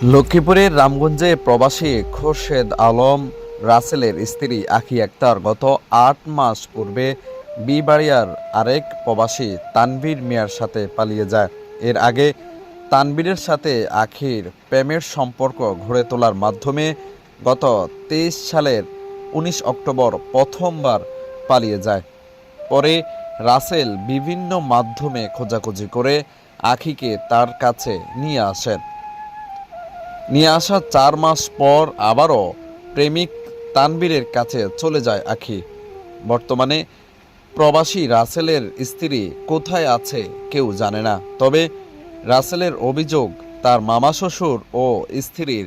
লক্ষ্মীপুরের রামগঞ্জে প্রবাসী খোরশেদ আলম রাসেলের স্ত্রী আখি আক্তার গত আট মাস পূর্বে বিবাড়িয়ার আরেক প্রবাসী তানভীর মিয়ার সাথে পালিয়ে যায়। এর আগে তানভীরের সাথে আখির প্রেমের সম্পর্ক গড়ে তোলার মাধ্যমে গত তেইশ সালের উনিশ অক্টোবর প্রথমবার পালিয়ে যায়। পরে রাসেল বিভিন্ন মাধ্যমে খোঁজাখুঁজি করে আখিকে তার কাছে নিয়ে আসেন। নিয়ে আসা চার মাস পর আবারও প্রেমিক তানবীরের কাছে চলে যায় আখি। বর্তমানে প্রবাসী রাসেলের স্ত্রী কোথায় আছে কেউ জানে না। তবে রাসেলের অভিযোগ, তার মামা শ্বশুর ও স্ত্রীর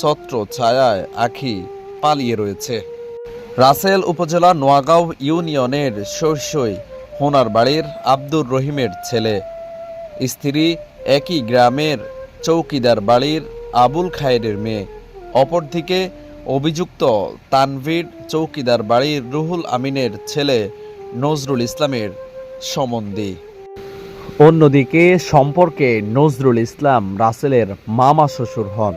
ছত্র ছায়ায় আখি পালিয়ে রয়েছে। রাসেল উপজেলা নোয়াগাঁও ইউনিয়নের শৈশই হোনার বাড়ির আব্দুর রহিমের ছেলে। স্ত্রী একই গ্রামের চৌকিদার বাড়ির আবুল খায়েরের মেয়ে। অপরদিকে অভিযুক্ত তানভীর চৌকিদার বাড়ির রুহুল আমিনের ছেলে নজরুল ইসলামের সম্বন্ধী অন্যদিকে সম্পর্কে নজরুল ইসলাম রাসেলের মামা শ্বশুর হন।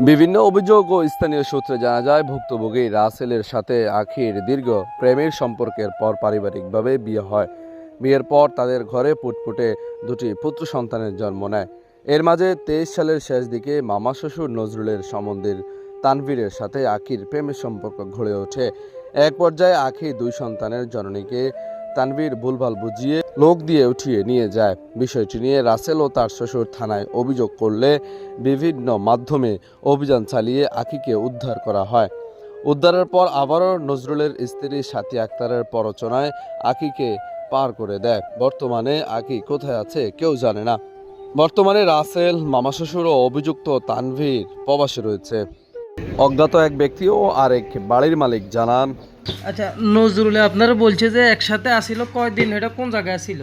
বিভিন্ন অভিযোগ ও স্থানীয় সূত্রে জানা যায় ভুক্তভোগী রাসেলের সাথে আখির দীর্ঘ প্রেমের সম্পর্কের পর পারিবারিকভাবে বিয়ে হয়। বিয়ের পর তাদের ঘরে পুটপুটে দুটি পুত্র সন্তানের জন্ম নেয়। এর মাঝে তেইশ সালের শেষ দিকে মামা শ্বশুর নজরুলের সম্বন্ধীর তানভীরের সাথে আখির প্রেমের সম্পর্ক গড়ে ওঠে। এক পর্যায়ে আখি দুই সন্তানের জননীকে তানভীর ভুলভাল বুঝিয়ে লোক দিয়ে উঠিয়ে নিয়ে যায়। বিষয়টি নিয়ে রাসেল ও তার শ্বশুর থানায় অভিযোগ করলে বিভিন্ন মাধ্যমে অভিযান চালিয়ে আখিকে উদ্ধার করা হয়। উদ্ধারের পর আবারও নজরুলের স্ত্রী সাথী আক্তারের পরচনায় আকিকে পার করে দেয়। বর্তমানে আকি কোথায় আছে কেউ জানে না। বর্তমানে রাসেল মামা শ্বশুর ও অভিযুক্ত তানভীর প্রবাসে রয়েছে। অজ্ঞাত এক ব্যক্তি ও আরেক বাড়ির মালিক জানান। আচ্ছা নজরুলে আপনারা বলছে যে একসাথে আসিল কয়দিন? এটা কোন জায়গায় ছিল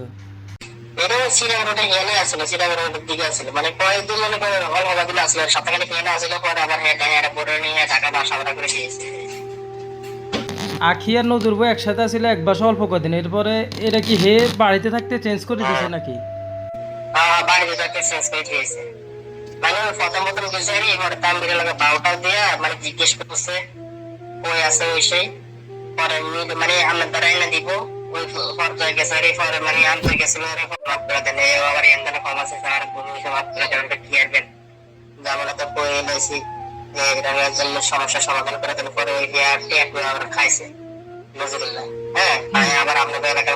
আসছিল দিকে আসছিল মানে কয়েকদিন মনে করে অল্প দিন আসলো সপ্তাহখানিক হেলে আসছিল পরে আবার হেঁটে হেঁটে পরে নিয়ে টাকা বাসা ভাড়া করে দিয়েছে আখি আর নজরুল একসাথে আসিল এক বাসা অল্প কদিন। এরপরে এটা কি হে বাড়িতে থাকতে চেঞ্জ করে দিয়েছে নাকি? বাড়িতে যাকে চেঞ্জ করে দিয়েছে মানে প্রথম প্রথম গেছে আর এবার দাম বেড়ে লাগে বারোটা দিয়ে মানে জিজ্ঞেস করছে ওই আছে ওই সেই? পরে মানে আমরা দাঁড়াই না দিব। ওই পর্যায়ে গেছে, আর পরে মানে আনতে গেছিল আর মাফ করে দেন। আবার এখানে কম আছে, স্যার কোনো মাফ করে দেন কি আরবেন জামালা তো কই এনেছি, যে জন্য সমস্যা সমাধান করে দেন, পরে ওই হেয়ার টেক আবার খাইছে। নজরুল্লাহ হ্যাঁ আবার আপনাদের এলাকার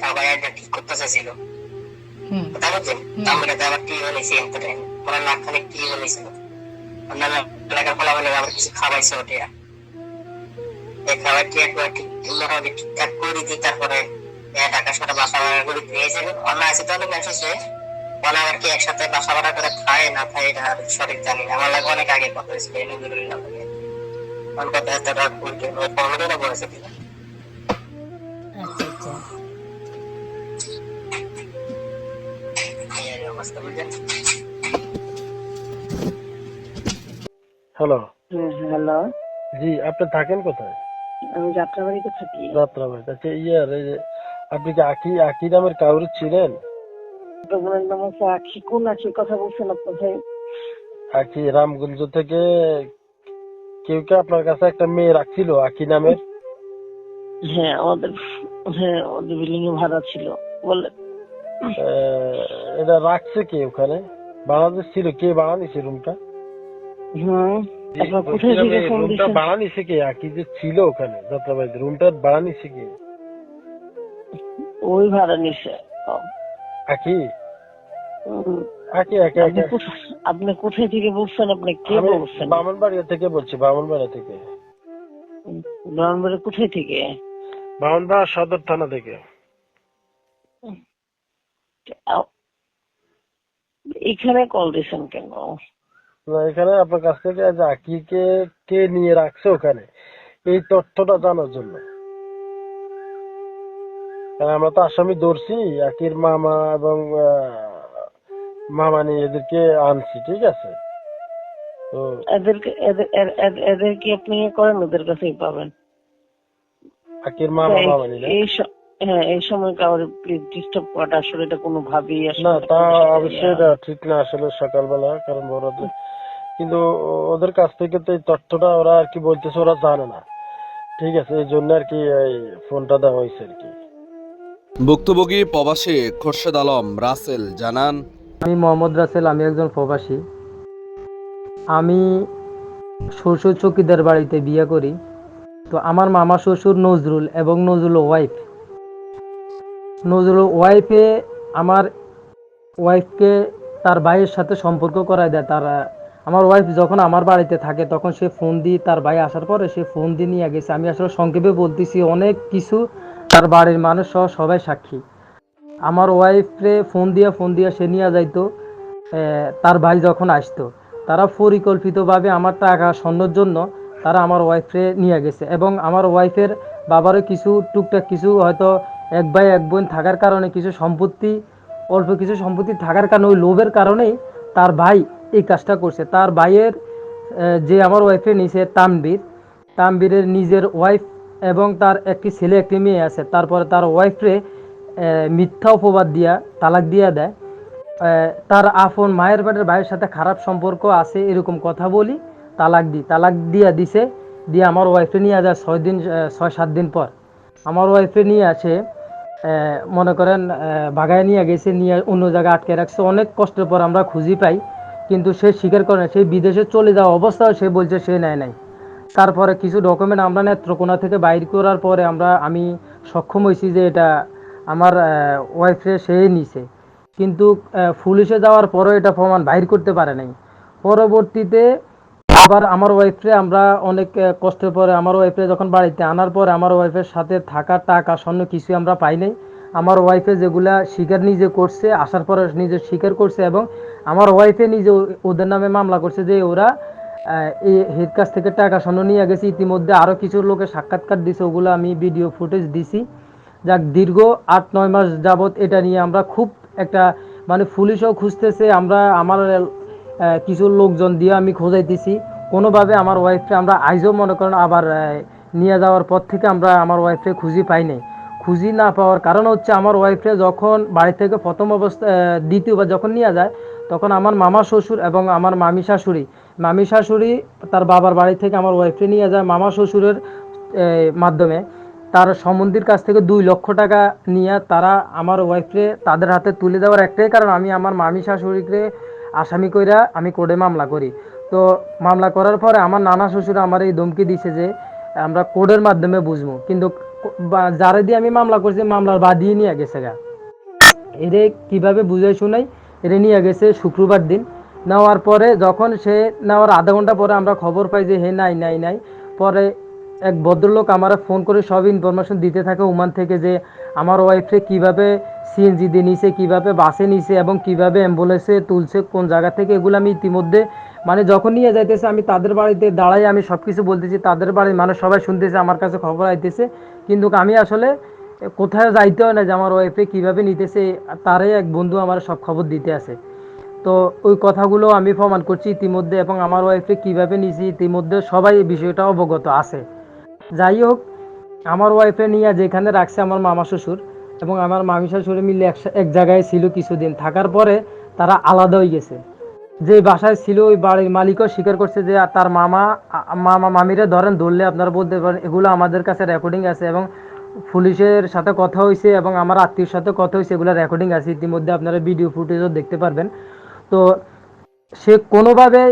খাওয়াই এটা ঠিক করতে চাইছিল। খাওয়াইছে ওটা এই খাবার কি একবার ঠিকঠাক করে দিই তারপরে এ সাথে বাসা ভাড়া করে দিয়েছে অন্য আছে তো অনেক এসেছে ওরা আবার কি একসাথে বাসা ভাড়া করে খায় না খায় এটা আর সঠিক জানি না আমার লাগে অনেক আগে কথা হয়েছিল অনেক কথা রাত করতে পনেরো বলেছে কিনা এই আর হ্যালো। হ্যালো। জি আপনি থাকেন কোথায়? আমি যাত্রাবাড়িতে থাকি। যাত্রাবাড়িতে। আচ্ছা ইয়ার এই যে আপনি কি আখি আখি নামের কাউরি ছিলেন ভগবানের নাম হচ্ছে আখি কোন আখি কথা বলছেন আপনার ভাই? আখি রামগঞ্জ থেকে কেউ কি আপনার কাছে একটা মেয়ে রাখছিল আখি নামের? হ্যাঁ আমাদের হ্যাঁ আমাদের বিল্ডিং এ ভাড়া ছিল। বলে এটা রাখছে কে ওখানে? বাংলাদেশ ছিল কে বানানিছে রুমটা থেকে রুমটা বানানিছে কে? আখি যে ছিল ওখানে? যাত্রাবাড়িতে রুমটা বানানিছে কে? ওই ভাড়া নিছে আখি হুম। আখি আখি আপনি কোথায়- থেকে বলছেন? আপনি কে বলছেন? বামনবাড়িয়া থেকে বলছি বামনবাড়িয়া থেকে। ব্রাহ্মণবাড়ি কোথায় থেকে? বামনবাড়িয়া সদর থানা থেকে। এখানে কল দিয়েছেন কেন? না, এখানে আপনার কাছ থেকে যে আকিকে কে নিয়ে রাখছে ওখানে এই তথ্যটা জানার জন্য। আমরা তো আসামি ধরছি আকির মামা এবং আহ, মামা নিয়ে এদেরকে আনছি ঠিক আছে? তো এদেরকে এদের এ- এ- এদের কি আপনি ইয়ে করেন? ওদের কাছেই পাবেন। আকির মামা এই- মামা নিয়ে এই স- হ্যাঁ এই সময় কাউর প্লিজ ডিস্টার্ব করাটা আসলে এটা কোনোভাবেই আসলে না তা অবশ্যই এটা ঠিক না আসলে সকালবেলা কারণ ওরা কিন্তু ওদের কাছ থেকে তো এই তথ্যটা ওরা আর কি বলতেছে ওরা জানে না। ঠিক আছে এই জন্য আর কি এই ফোনটা দেওয়া হয়েছে আর কি। ভুক্তভোগী প্রবাসী খোরশেদ আলম রাসেল জানান আমি মোহাম্মদ রাসেল আমি একজন প্রবাসী। আমি শ্বশুর চকিদার বাড়িতে বিয়ে করি। তো আমার মামা শ্বশুর নজরুল এবং নজরুল ওয়াইফ। নজরুল ওয়াইফে আমার ওয়াইফকে তার ভাইয়ের সাথে সম্পর্ক করায় দেয়। তারা, আমার ওয়াইফ যখন আমার বাড়িতে থাকে, তখন সে ফোন দিয়ে তার ভাই আসার পরে সে ফোন দিয়ে নিয়ে গেছে। আমি আসলে সংক্ষেপে বলতেছি, অনেক কিছু তার বাড়ির মানুষ সহ সবাই সাক্ষী। আমার ওয়াইফরে ফোন দিয়া ফোন দিয়া সে নিয়ে যাইতো তার ভাই যখন আসতো। তারা পরিকল্পিতভাবে আমার টাকা স্বর্ণর জন্য তারা আমার ওয়াইফরে নিয়ে গেছে। এবং আমার ওয়াইফের বাবারও কিছু, টুকটাক কিছু হয়তো এক ভাই, এক বোন থাকার কারণে কিছু সম্পত্তি, অল্প কিছু সম্পত্তি থাকার কারণে, ওই লোভের কারণেই তার ভাই এই কাজটা করছে। তার ভাইয়ের যে আমার ওয়াইফে নিছে তানবীর তানবীরের নিজের ওয়াইফ এবং তার একটি ছেলে, একটি মেয়ে আছে। তারপরে তার ওয়াইফরে মিথ্যা উপবাদ দিয়া, তালাক দিয়া দেয়। তার আপন মায়ের পেটের ভাইয়ের সাথে খারাপ সম্পর্ক আছে, এরকম কথা বলি, তালাক দিই তালাক দিয়া দিছে, দিয়ে আমার ওয়াইফে নিয়ে যায় ছয় দিন ছয়, সাত দিন পর। আমার ওয়াইফে নিয়ে আছে মনে করেন বাগায় নিয়ে গেছে, নিয়ে অন্য জায়গায় আটকে রাখছে। অনেক কষ্টের পর আমরা খুঁজি পাই, কিন্তু সে স্বীকার করে না। সেই বিদেশে চলে যাওয়া অবস্থাও সে বলছে সে নেয় নাই। তারপরে কিছু ডকুমেন্ট আমরা নেত্রকোনা থেকে বাইর করার পরে আমরা, আমি সক্ষম হয়েছি যে এটা আমার ওয়াইফে সে নিছে। কিন্তু পুলিশে যাওয়ার পরও এটা প্রমাণ বাইর করতে পারে নাই। পরবর্তীতে আবার আমার ওয়াইফরে আমরা অনেক কষ্টের পরে আমার ওয়াইফরে যখন বাড়িতে আনার পরে আমার ওয়াইফের সাথে থাকা টাকা স্বর্ণ কিছু আমরা পাই নাই। আমার ওয়াইফে যেগুলা স্বীকার নিজে করছে, আসার পরে নিজে স্বীকার করছে এবং আমার ওয়াইফে নিজে ওদের নামে মামলা করছে যে ওরা এই হের কাছ থেকে টাকা স্বর্ণ নিয়ে গেছে। ইতিমধ্যে আরও কিছু লোকে সাক্ষাৎকার দিছে, ওগুলো আমি ভিডিও ফুটেজ দিছি। যাক, দীর্ঘ আট, নয় মাস যাবত এটা নিয়ে আমরা খুব একটা মানে পুলিশও খুঁজতেছে। আমরা, আমার কিছু লোকজন দিয়ে আমি খোঁজাইতেছি কোনোভাবে আমার ওয়াইফকে আমরা আইজও মনে করেন আবার নিয়ে যাওয়ার পর থেকে আমরা আমার ওয়াইফকে খুঁজি পাই নাই। খুঁজি না পাওয়ার কারণ হচ্ছে আমার ওয়াইফে যখন বাড়ি থেকে প্রথম অবস্থা আহ, দ্বিতীয়বার যখন নিয়ে যায় তখন আমার মামা শ্বশুর এবং আমার মামি শাশুড়ি। মামি শাশুড়ি তার বাবার বাড়ি থেকে আমার ওয়াইফকে নিয়ে যায় মামা শ্বশুরের মাধ্যমে। তার সম্বন্ধীর কাছ থেকে দুই লক্ষ টাকা নিয়ে তারা আমার ওয়াইফকে তাদের হাতে তুলে দেওয়ার একটাই কারণ আমি আমার মামি শাশুড়িকে আসামি কইরা আমি কোর্টে মামলা করি। তো মামলা করার পরে আমার নানা শ্বশুর আমার এই ধমকি দিছে যে, আমরা কোর্টের মাধ্যমে বুঝব। কিন্তু যারে দিয়ে আমি মামলা করছি, মামলার বাদিয়ে নিয়ে গেছে গা। এরে কীভাবে বুঝাই শুনাই? এরে নিয়ে গেছে শুক্রবার দিন। নেওয়ার পরে যখন সে নেওয়ার আধা ঘণ্টা পরে আমরা খবর পাই যে, হে, নাই নাই নাই। পরে এক ভদ্রলোক আমার ফোন করে সব ইনফরমেশন দিতে থাকে ওমান থেকে যে আমার ওয়াইফে কীভাবে সিএনজি দিয়ে নিছে, কীভাবে বাসে নিছে এবং কীভাবে অ্যাম্বুলেন্সে তুলছে, কোন জায়গা থেকে, এগুলো আমি ইতিমধ্যে মানে যখন নিয়ে যাইতেছে, আমি তাদের বাড়িতে দাঁড়াই আমি সব কিছু বলতেছি, তাদের বাড়ির মানুষ সবাই শুনতেছে, আমার কাছে খবর আইতেছে। কিন্তু আমি আসলে কোথায় যাইতে হয় না যে আমার ওয়াইফে কীভাবে নিতেছে, তারই এক বন্ধু আমার সব খবর দিতে আছে। তো ওই কথাগুলো আমি প্রমাণ করছি ইতিমধ্যে এবং আমার ওয়াইফে কীভাবে নিছি, ইতিমধ্যে সবাই এই বিষয়টা অবগত আছে। যাই হোক আমার ওয়াইফে নিয়ে যেখানে রাখছে আমার মামা শ্বশুর এবং আমার মামি শাশুড়ি মিলে এক জায়গায় ছিল কিছুদিন। থাকার পরে তারা আলাদা হয়ে গেছে। যে বাসায় ছিল ওই বাড়ির মালিকও স্বীকার করছে যে তার মামা মামা, মামিরা ধরেন ধরলে আপনারা বলতে পারেন, এগুলো আমাদের কাছে রেকর্ডিং আছে এবং পুলিশের সাথে কথা হয়েছে এবং আমার আত্মীয়র সাথে কথা হয়েছে, এগুলো রেকর্ডিং আছে। ইতিমধ্যে আপনারা ভিডিও ফুটেজও দেখতে পারবেন। তো সে কোনোভাবে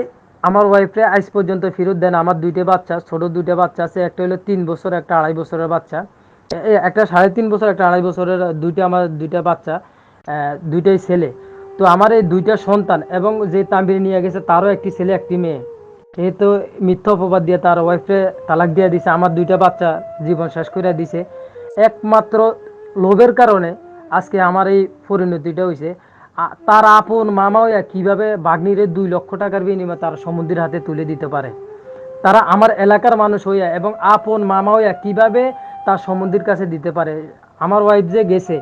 আমার ওয়াইফরে আজ পর্যন্ত ফেরত দেন আমার দুইটা বাচ্চা, ছোট দুইটা বাচ্চা আছে, একটা হলো তিন বছর, একটা আড়াই বছরের বাচ্চা। একটা সাড়ে তিন বছর, একটা আড়াই বছরের দুইটা আমার দুইটা বাচ্চা দুইটাই ছেলে। তো আমার এই দুইটা সন্তান এবং যে তাম্বির নিয়ে গেছে, তারও একটি ছেলে, একটি মেয়ে। এই তো মিথ্যা অপবাদ দিয়ে তার ওয়াইফে তালাক দিয়ে দিছে, আমার দুইটা বাচ্চা জীবন শেষ করে দিছে। একমাত্র লোভের কারণে আজকে আমার এই পরিণতিটা হয়েছে তার আপন মামাও কীভাবে বাগ্নিরে দুই লক্ষ টাকার বিনিময়ে তার সমুদ্রের হাতে তুলে দিতে পারে? তারা আমার এলাকার মানুষ হইয়া এবং আপন মামা কীভাবে তার সমুদ্রের কাছে দিতে পারে? আমার ওয়াইফ যে গেছে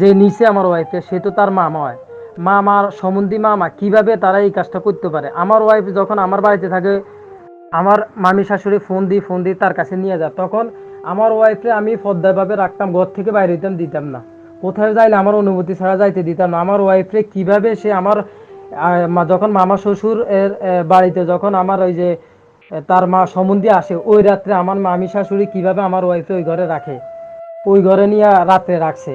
যে নিচে আমার ওয়াইফকে সে তো তার মামা হয় মামার সমন্ধি মামা কীভাবে তারা এই কাজটা করতে পারে? আমার ওয়াইফ যখন আমার বাড়িতে থাকে, আমার মামি শাশুড়ি ফোন দিই ফোন দিই তার কাছে নিয়ে যায়, তখন আমার ওয়াইফে আমি পদ্মাভাবে রাখতাম, ঘর থেকে বাইরে হইতাম, দিতাম না। কোথায় যাইলে আমার অনুমতি ছাড়া যাইতে দিতাম না। আমার ওয়াইফে কীভাবে সে আমার যখন মামা শ্বশুর এর বাড়িতে যখন আমার ওই যে তার মা সম্বন্ধী আসে, ওই রাত্রে আমার মামি শাশুড়ি কীভাবে আমার ওয়াইফে ওই ঘরে রাখে? ওই ঘরে নিয়ে রাত্রে রাখছে।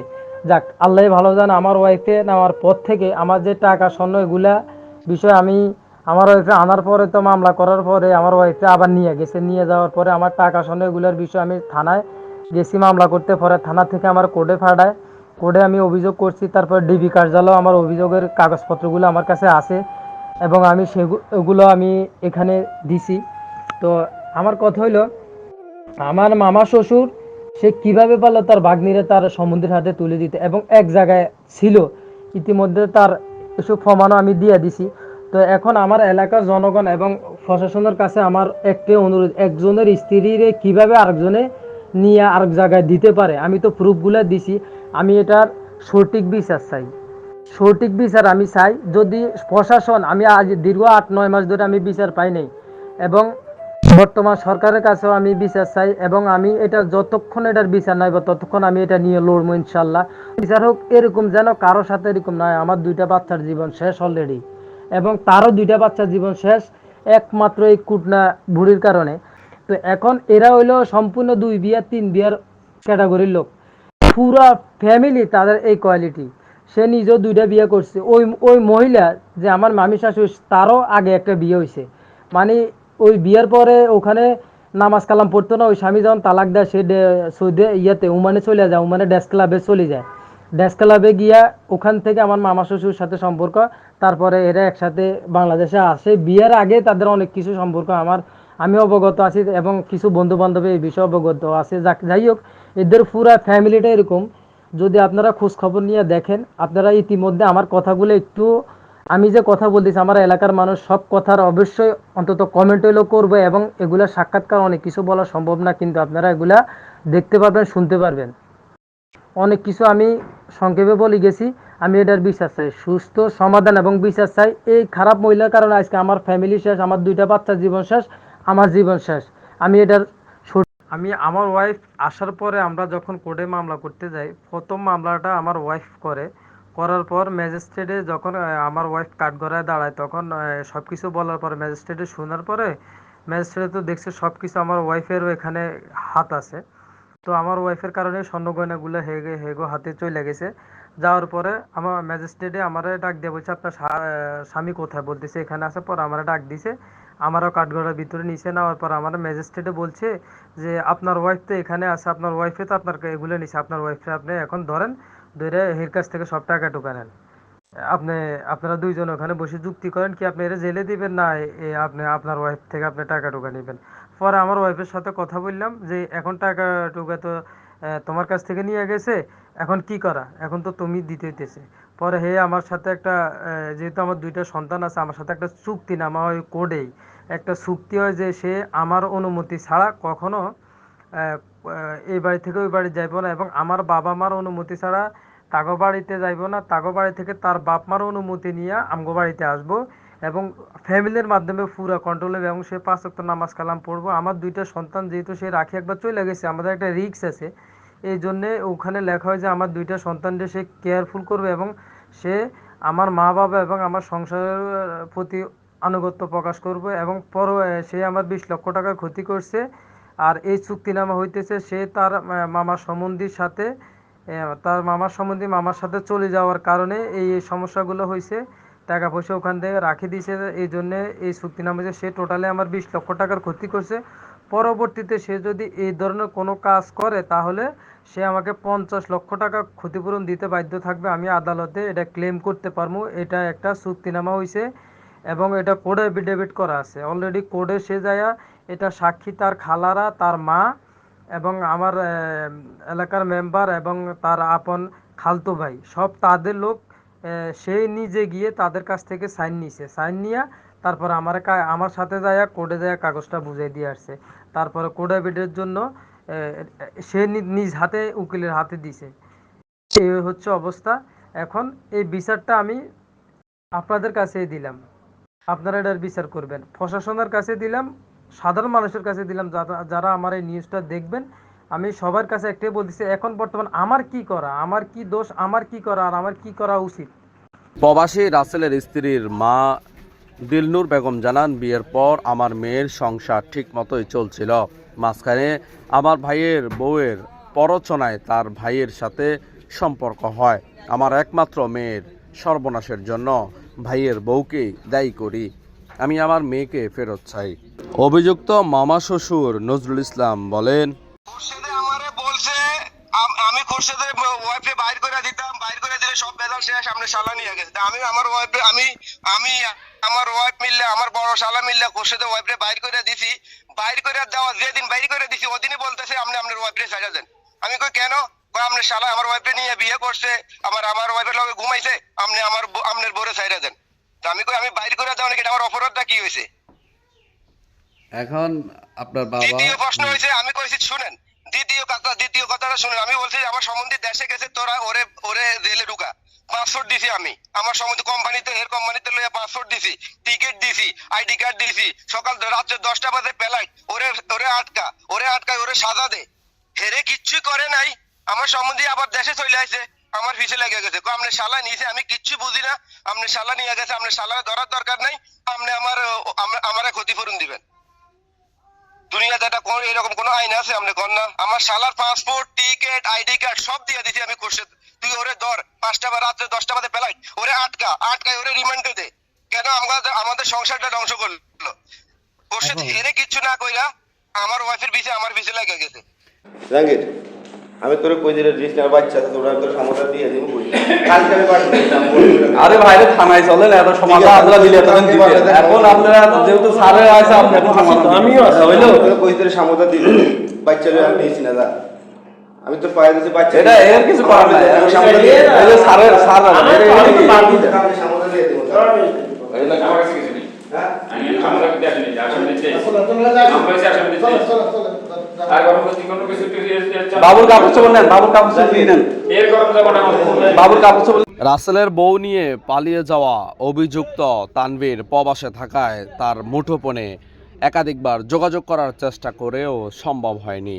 যাক, আল্লাহ ভালো জানে আমার ওয়াইফে নেওয়ার পর থেকে আমার যে টাকা, স্বর্ণ এগুলা বিষয় আমি আমার ওয়াইফে আনার পরে তো মামলা করার পরে আমার ওয়াইফে আবার নিয়ে গেছে। নিয়ে যাওয়ার পরে আমার টাকা, স্বর্ণ বিষয় আমি থানায় গেছি মামলা করতে। পরে থানা থেকে আমার কোর্টে ফাটায় কোর্টে আমি অভিযোগ করছি, তারপর ডিবি কার্যালয় আমার অভিযোগের কাগজপত্রগুলো আমার কাছে আছে এবং আমি সেগুলো আমি এখানে দিছি। তো আমার কথা হইল, আমার মামা শ্বশুর, সে কীভাবে পারল তার বাগ্নিরে তার সমুদ্রের হাতে তুলে দিতে এবং এক জায়গায় ছিল, ইতিমধ্যে তার এসব প্রমাণও আমি দিয়ে দিছি। তো এখন আমার এলাকার জনগণ এবং প্রশাসনের কাছে আমার একটাই অনুরোধ, একজনের স্ত্রীরে কীভাবে আরেকজনে নিয়ে আরেক জায়গায় দিতে পারে? আমি তো প্রুফগুলো দিছি। আমি এটার সঠিক বিচার চাই। সঠিক বিচার আমি চাই, যদি প্রশাসন, আমি আজ দীর্ঘ আট, নয় মাস ধরে আমি বিচার পাই নাই এবং বর্তমান সরকারের কাছেও আমি বিচার চাই এবং আমি এটা যতক্ষণ এটার বিচার নাই বা ততক্ষণ আমি এটা নিয়ে লড়বো ইনশাল্লাহ বিচার হোক এরকম যেন কারও সাথে এরকম নয়, আমার দুইটা বাচ্চার জীবন শেষ অলরেডি এবং তারও দুইটা বাচ্চার জীবন শেষ একমাত্র এই কুটনা বুড়ির কারণে। তো এখন এরা হইল সম্পূর্ণ দুই বিয়ার, তিন বিয়ার ক্যাটাগরির লোক। পুরা ফ্যামিলি তাদের এই কোয়ালিটি সে নিজেও দুইটা বিয়ে করছে। ওই ওই মহিলা যে আমার মামি শাশুড়ি তারও আগে একটা বিয়ে হয়েছে মানে ওই বিয়ের পরে ওখানে নামাজ কালাম পড়তো না, ওই স্বামী যখন তালাক দেয়, সে সৌদি ইয়েতে উমানে চলে যায়, উমানে ডেস্ক ক্লাবে চলে যায়। ডেস্ক ক্লাবে গিয়া ওখান থেকে আমার মামা শ্বশুর সাথে সম্পর্ক, তারপরে এরা একসাথে বাংলাদেশে আসে। বিয়ের আগে তাদের অনেক কিছু সম্পর্ক, আমার, আমি অবগত আছি এবং কিছু বন্ধু বান্ধব এই বিষয়ে অবগত আছে। যাই হোক এদের পুরা ফ্যামিলিটা এরকম। যদি আপনারা খোঁজ খবর নিয়ে দেখেন, আপনারা ইতিমধ্যে আমার কথাগুলো একটু, আমি যে কথা বলতেছি, আমার এলাকার মানুষ সব কথার অবশ্যই অন্তত কমেন্ট হইলেও করবে এবং এগুলা সাক্ষাৎকার অনেক কিছু বলা সম্ভব না, কিন্তু আপনারা এগুলা দেখতে পারবেন, শুনতে পারবেন। অনেক কিছু আমি সংক্ষেপে বলে গেছি, আমি এটার বিশ্বাস চাই। সুস্থ সমাধান এবং বিশ্বাস চাই। এই খারাপ মহিলার কারণে আজকে আমার ফ্যামিলি শেষ, আমার দুইটা বাচ্চার জীবন শেষ, আমার জীবন শেষ। আমি এটার আমি আমার ওয়াইফ আসার পরে আমরা যখন কোর্টে মামলা করতে যাই, প্রথম মামলাটা আমার ওয়াইফ করে। করার পর ম্যাজিস্ট্রেটে যখন আমার ওয়াইফ কাঠগড়ায় দাঁড়ায়, তখন সব কিছু বলার পর ম্যাজিস্ট্রেটে শোনার পরে ম্যাজিস্ট্রেটে তো দেখছে সব কিছু আমার ওয়াইফেরও এখানে হাত আছে। তো আমার ওয়াইফের কারণে স্বর্ণ গয়নাগুলো হেগে হেগো হাতে চলে গেছে। যাওয়ার পরে আমার ম্যাজিস্ট্রেটে আমারে ডাক দিয়ে বলছে, আপনার স্বামী কোথায়? বলতেছে, এখানে আসার পর আমারে ডাক দিছে। আমারও কাঠগড়ার ভিতরে নিচে নেওয়ার পর আমার ম্যাজিস্ট্রেটে বলছে যে, আপনার ওয়াইফ তো এখানে আছে, আপনার ওয়াইফে তো আপনার এগুলো নিছে। আপনার ওয়াইফে আপনি এখন ধরেন, ধরে এর কাছ থেকে সব টাকা টুকা নেন। আপনি, আপনারা দুইজন ওখানে বসে যুক্তি করেন কি, আপনি এরা জেলে দিবেন না? আপনি, আপনার ওয়াইফ থেকে আপনি টাকা টুকা নেবেন। পরে আমার ওয়াইফের সাথে কথা বললাম যে, এখন টাকা টুকা তো তোমার কাছ থেকে নিয়ে গেছে, এখন কি করা? এখন তো তুমি দিতে হইতেছে। পরে হে আমার সাথে একটা যেহেতু আমার দুইটা সন্তান আছে, আমার সাথে একটা চুক্তি নামা হয় কোডেই। একটা চুক্তি হয় যে সে আমার অনুমতি ছাড়া কখনো এই বাড়ি থেকে ওই বাড়ি যাইব না এবং আমার বাবা মার অনুমতি ছাড়া তাগো বাড়িতে যাইব না। তাগো বাড়ি থেকে তার বাপ মার অনুমতি নিয়ে আমগো বাড়িতে আসব। এবং ফ্যামিলির মাধ্যমে পুরা কন্ট্রোল হবে এবং সে পাঁচ ওয়াক্ত নামাজ কালাম পড়ব। আমার দুইটা সন্তান যেহেতু সে রাখি একবার চলে গেছে, আমাদের একটা রিস্ক আছে। এই জন্যে ওখানে লেখা হয় যে আমার দুইটা সন্তানকে সে কেয়ারফুল করবে এবং সে আমার মা বাবা এবং আমার সংসারের প্রতি আনুগত্য প্রকাশ করবে এবং পর সে আমার বিশ লক্ষ টাকা ক্ষতি করছে। আর এই চুক্তিনামা হইতেছে সে তার মামার সম্বন্ধীর সাথে তার মামার সম্বন্ধী মামার সাথে চলে যাওয়ার কারণে এই সমস্যাগুলো হয়েছে টাকা পয়সা ওখান থেকে রাখি দিয়েছে। এই জন্যে এই চুক্তিনামা যে সে টোটালি আমার বিশ লক্ষ টাকার ক্ষতি করছে। পরবর্তীতে সে যদি এই ধরনের কোনো কাজ করে, তাহলে সে আমাকে পঞ্চাশ লক্ষ টাকা ক্ষতিপূরণ দিতে বাধ্য থাকবে। আমি আদালতে এটা ক্লেম করতে পারব। এটা একটা চুক্তিনামা হয়েছে এবং এটা কোডে এফিডেভিট করা আছে। অলরেডি কোডে সে যায়া এটা সাক্ষী তার খালারা, তার মা এবং আমার এলাকার মেম্বার এবং তার আপন খালতো ভাই, সব তাদের লোক সে নিজে গিয়ে তাদের কাছ থেকে সাইন নিছে। সাইন নিয়ে তারপর আমার আমার সাথে যায়া কোর্টে যায়া কাগজটা বুঝিয়ে দিয়ে আসছে। তারপরে কোর্ট এভিডের জন্য সে নিজ হাতে উকিলের হাতে দিছে। এই হচ্ছে অবস্থা। এখন এই বিচারটা আমি আপনাদের কাছেই দিলাম। আপনারা এটার বিচার করবেন। প্রশাসনের কাছে দিলাম, সাধারণ মানুষের কাছে দিলাম, যারা আমার এই নিউজটা দেখবেন। আমি সবার কাছে একটাই বলতেছি এখন বর্তমান আমার কি করা? আমার কি দোষ? আমার কি করা? আর আমার কি করা উচিত? প্রবাসী রাসেলের স্ত্রীর মা দিলনুর বেগম জানান, বিয়ের পর আমার মেয়ের সংসার ঠিক মতোই চলছিল। মাঝখানে আমার ভাইয়ের বউয়ের পরচনায় তার ভাইয়ের সাথে সম্পর্ক হয়। আমার একমাত্র মেয়ের সর্বনাশের জন্য ভাইয়ের বউকেই দায়ী করি। আমি আমার মেয়েকে ফেরত চাই। অভিযুক্ত মামা শ্বশুর নজরুল ইসলাম বলেন সামনে শালা নিয়ে গেছে। আমি আমার ওয়াইফে আমি আমি আমার ওয়াইফ মিললে আমার বড় শালা মিললে খোরশেদের ওয়াইফে বাইর করে দিছি। বাইর করে দেওয়া যেদিন বাইর করে দিছি ওদিনই বলতেছে আপনি আপনার ওয়াইফে ছাড়া দেন। আমি কই কেন? কই আপনার শালা আমার ওয়াইফে নিয়ে বিয়ে করছে আমার আমার ওয়াইফের লগে ঘুমাইছে আপনি আমার আপনার বোরে ছাড়া দেন। তা আমি কই আমি বাইর করে দেওয়া নাকি? আমার অপরাধটা কি হয়েছে? এখন আপনার বাবা দ্বিতীয় প্রশ্ন হয়েছে আমি কইছি শুনেন দ্বিতীয় কথা দ্বিতীয় কথাটা শুনেন, আমি বলছি আমার সম্বন্ধে দেশে গেছে, তোরা ওরে ওরে রেলে ঢুকা। পাসপোর্ট দিছি আমি। আমার সম্বন্ধে কোম্পানিতে, এর কোম্পানিতে লইয়া পাসপোর্ট দিছি, টিকিট দিছি, আইডি কার্ড দিছি। সকাল রাত্রে দশটা বাজে পেলাই ওরে ওরে আটকা, ওরে আটকায় ওরে সাজা দে। হেরে কিচ্ছু করে নাই, আমার সম্বন্ধে আবার দেশে চলে আসে আমার পিছে লেগে গেছে। আপনি শালা নিয়েছে, আমি কিচ্ছু বুঝি না। আপনি শালা নিয়ে গেছে আপনি শালা ধরার দরকার নাই। আপনি আমার আমার ক্ষতিপূরণ দিবেন। দুনিয়াতে একটা কোন এরকম কোন আইন আছে? আপনি কর না? আমার শালার পাসপোর্ট টিকিট আইডি কার্ড সব দিয়ে দিছি আমি খুরশেদ। তুই ওরে ধর পাঁচটা বা রাত্রে দশটা বাদে পেলাই ওরে আটকা আটকায় ওরে রিমান্ডে দে। কেন আমাদের আমাদের সংসারটা ধ্বংস করল? খুরশেদ হেরে কিচ্ছু না কইরা আমার ওয়াইফের পিছে আমার পিছে লেগে গেছে। জাহাঙ্গীর আমি তোর কই দিলে জিনিস নেওয়ার বাচ্চা আছে তোরা তোর সামোটা দিয়ে দিব কই? কালকে আমি পাঠিয়ে দিতাম আরে ভাইরে থানায় চলেন এত সমাধান আপনারা দিলে এতদিন দিতেন। এখন আপনারা যেহেতু সারে আছে আপনি এখন সমাধান আমিও আছে। হইল? কই তোর সামোটা দিলে বাচ্চা লই আমি নিয়েছি না যা। আমি তো পায়ে দিছি বাচ্চা এটা এর কিছু করার নাই আমি সামোটা দিয়ে এই যে সার আছে, এটা- এটা কি? আমি সামোটা দিয়ে দিব আমার কাছে কিছু নেই হ্যাঁ? আমি আমরা কিন্তু আসলে আসামি দিতে আমরা হচ্ছে আসামি দিতে আর গরম করছি কোনো বাবুর রাসেলের বউ নিয়ে পালিয়ে যাওয়া অভিযুক্ত তানভীর প্রবাসে থাকায় তার মুঠোপনে একাধিকবার যোগাযোগ করার চেষ্টা করেও সম্ভব হয়নি।